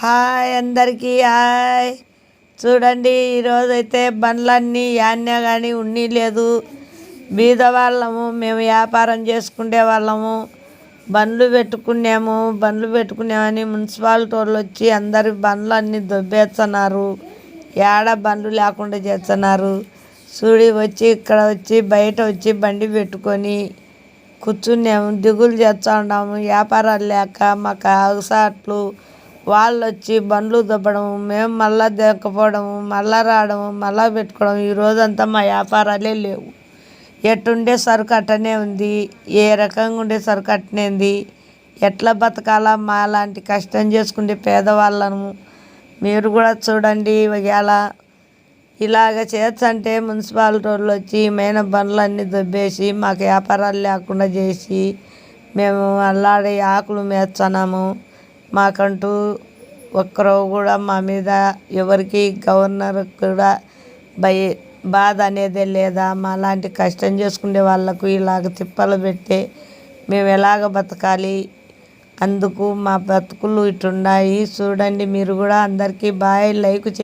Hi అందరికీ hi. చూడండి ఈరోజు అయితే బండ్లన్నీ యాన్య కానీ ఉన్ని లేదు. బీద వాళ్ళము మేము వ్యాపారం చేసుకునే వాళ్ళము. బండ్లు పెట్టుకున్నాము బండ్లు పెట్టుకున్నామని మున్సిపాలిటీ వాళ్ళు వచ్చి అందరి బండ్లన్నీ దొబ్బేస్తున్నారు. ఏడ బండ్లు లేకుండా చేస్తున్నారు. చూడి వచ్చి ఇక్కడ వచ్చి బయట వచ్చి బండి పెట్టుకొని కూర్చున్నాము దిగులు చేస్తూ ఉన్నాము. వ్యాపారాలు లేక మాకు అవసాట్లు వాళ్ళు వచ్చి బండ్లు దొబ్బడము మేము మళ్ళా దెక్కపోవడము మళ్ళా రావడము మళ్ళా పెట్టుకోవడం ఈ రోజంతా మా వ్యాపారాలే లేవు. ఎట్టుండే సరుకు అట్టనే ఉంది ఏ రకంగా ఉండే సరుకు అట్టనే ఉంది ఎట్లా బతకాలా మా లాంటి కష్టం చేసుకుంటే పేదవాళ్ళము. మీరు కూడా చూడండి ఇవాళ ఇలాగ చేస్తుంటే మున్సిపాలిటీ వాళ్ళు వచ్చి మేము బండ్లన్నీ దొబ్బేసి మాకు వ్యాపారాలు లేకుండా చేసి మేము అల్లాడే ఆకులు మేస్తున్నాము. మాకంటూ ఒక్కరో కూడా మా మీద ఎవరికి గవర్నర్ కూడా భయ బాధ అనేది లేదా? మా లాంటి కష్టం చేసుకునే వాళ్ళకు ఇలాగ తిప్పలు పెట్టి మేము ఎలాగ బతకాలి? అందుకు మా బతుకులు ఇటున్నాయి. చూడండి మీరు కూడా అందరికీ బాయ్ లైక్ చే